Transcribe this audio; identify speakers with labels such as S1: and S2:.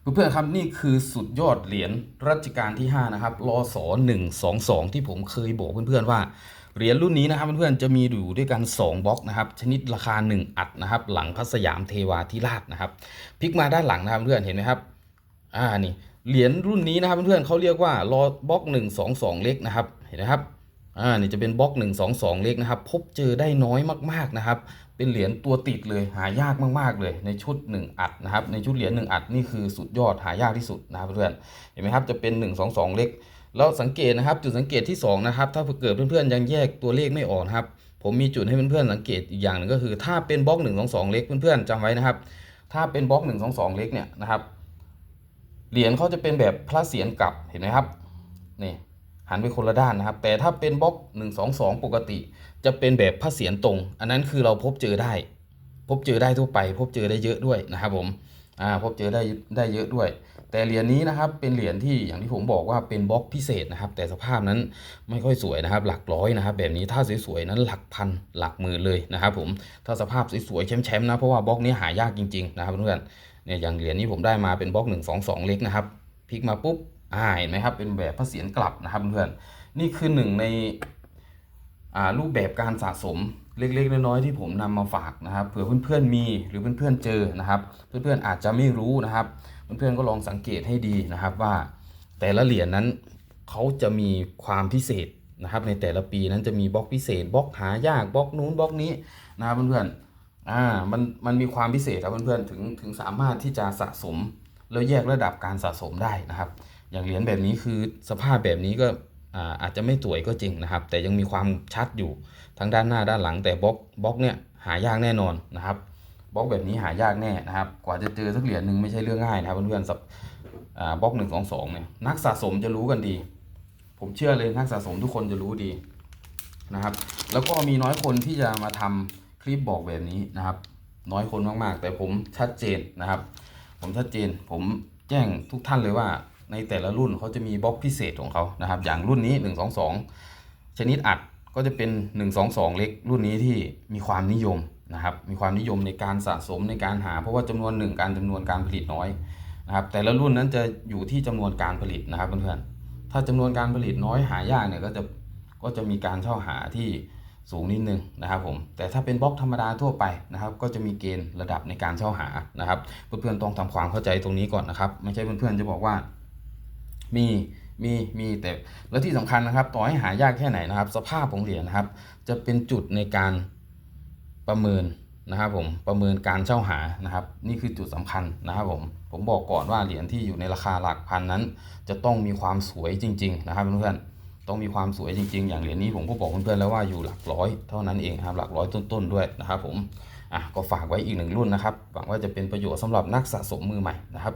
S1: เพื่อนๆครับนี่คือสุดยอดเหรียญรัชกาลที่ 5 นะครับรอสอ122 ที่ผมเคยบอกเพื่อนๆว่าเหรียญรุ่นนี้นะครับเพื่อนๆจะมีอยู่ด้วยกัน 2บล็อกนะครับชนิดราคา 1 อัดนะครับ หลังพระสยามเทวาธิราชนะครับพลิกมาด้านหลังนะครับเพื่อนๆเห็นไหมครับอ่านี่เหรียญรุ่นนี้นะครับเพื่อนๆเขาเรียกว่ารอบล็อก 122 เล็กนะครับเห็นไหมครับ อ่านี่จะเป็นบล็อก 122 เล็กนะครับ พบเจอได้น้อยมากๆนะครับ เป็นเหรียญตัวติดเลยหายากมากๆเลย ในชุด 1 อัดนะครับ ในชุดเหรียญ1อัดนี่คือสุดยอดหายากที่สุดนะครับเพื่อนเห็นไหมครับจะเป็น 122 เล็กแล้วสังเกตนะครับ จุดสังเกตที่ 2 นะครับ ถ้าเกิดเพื่อนๆยังแยกตัวเลขไม่ออกครับ ผมมีจุดให้เพื่อนๆสังเกตอีกอย่างหนึ่งก็คือ ถ้าเป็นบล็อก 122 เล็กเพื่อนๆจำไว้นะครับ ถ้าเป็นบล็อก 122 เล็กเนี่ยนะครับเหรียญเขาจะเป็นแบบพระเศียรกลับเห็นไหมครับนี่ หันไปคนละด้านนะครับ แต่ถ้าเป็นบล็อก 122 ปกติ จะเป็นแบบพระเศียรตรง อันนั้นคือเราพบเจอได้ พบเจอได้ทั่วไป พบเจอได้เยอะด้วยนะครับผมอ่าพบเจอได้ได้เยอะด้วย แต่เหรียญนี้นะครับเป็นเหรียญที่อย่างที่ผมบอกว่าเป็นบล็อกพิเศษนะครับ แต่สภาพนั้นไม่ค่อยสวยนะครับ หลักร้อยนะครับ แบบนี้ถ้าสวยๆนั้นหลักพันหลักหมื่นเลยนะครับผมถ้าสภาพสวยๆแชมป์ๆนะเพราะว่าบล็อกนี้หายากจริงๆนะครับเพื่อนเนี่ยอย่างเหรียญนี้ผมได้มาเป็นบล็อก1 2 2 เล็กนะครับพลิกมาปุ๊บ อ่าเห็นไหมครับเป็นแบบพระเศียรกลับนะครับเพื่อนนี่คือหนึ่งในรูปแบบการสะสมเล็กๆน้อยๆที่ผมนำมาฝากนะครับเผื่อเพื่อนๆมีหรือเพื่อนๆเจอนะครับ เพื่อนๆอาจจะไม่รู้นะครับ เพื่อนๆก็ลองสังเกตให้ดีนะครับว่าแต่ละเหรียญนั้นเขาจะมีความพิเศษนะครับ ในแต่ละปีนั้นจะมีบล็อกพิเศษบล็อกหายากบล็อกนู้นบล็อกนี้นะครับเพื่อนๆอ่ามันมันมีความพิเศษครับเพื่อนๆถึงถึงสามารถที่จะสะสมแล้วแยกระดับการสะสมได้นะครับ อย่างเหรียญแบบนี้คือสภาพแบบนี้ก็อาจจะไม่สวยก็จริงนะครับ แต่ยังมีความชัดอยู่ทั้งด้านหน้าด้านหลังแต่บล็อกบล็อกเนี่ยหายากแน่นอนนะครับบล็อกแบบนี้หายากแน่นะครับ กว่าจะเจอสักเหรียญหนึ่งไม่ใช่เรื่องง่ายนะครับเพื่อนๆสับบล็อกหนึ่งสองสองเนี่ยนักสะสมจะรู้กันดี ผมเชื่อเลยนักสะสมทุกคนจะรู้ดีนะครับ แล้วก็มีน้อยคนที่จะมาทำคลิปบอกแบบนี้นะครับ น้อยคนมากๆ แต่ผมชัดเจนนะครับ ผมชัดเจนผมแจ้งทุกท่านเลยว่า ในแต่ละรุ่นเขาจะมีบล็อกพิเศษของเขานะครับ อย่างรุ่นนี้ 122 ชนิดอัดก็จะเป็น 122 เล็ก รุ่นนี้ที่มีความนิยมนะครับ มีความนิยมในการสะสมในการหา เพราะว่าจำนวนหนึ่งการจำนวนการผลิตน้อยนะครับ แต่ละรุ่นนั้นจะอยู่ที่จำนวนการผลิตนะครับเพื่อนๆถ้าจำนวนการผลิตน้อยหายากเนี่ยก็จะก็จะมีการเช่าหาที่สูงนิดนึงนะครับผม แต่ถ้าเป็นบล็อกธรรมดาทั่วไปนะครับ ก็จะมีเกณฑ์ระดับในการเช่าหานะครับ เพื่อนๆต้องทำความเข้าใจตรงนี้ก่อนนะครับ ไม่ใช่เพื่อนๆจะบอกว่า มีมีมีแต่แล้วที่สำคัญนะครับ ต่อให้หายากแค่ไหนนะครับ สภาพของเหรียญนะครับ จะเป็นจุดในการประเมินนะครับผมประเมินการเช่าหานะครับ นี่คือจุดสำคัญนะครับผมผมบอกก่อนว่าเหรียญที่อยู่ในราคาหลักพันนั้น จะต้องมีความสวยจริง ๆ นะครับเพื่อนๆต้องมีความสวยจริง ๆ อย่างเหรียญนี้ผมก็บอกเพื่อนๆแล้วว่าอยู่หลักร้อยเท่านั้นเองครับหลักร้อยต้นๆด้วยนะครับผมอะก็ฝากไว้อีกหนึ่งรุ่นนะครับหวังว่าจะเป็นประโยชน์สำหรับนักสะสมมือใหม่นะครับ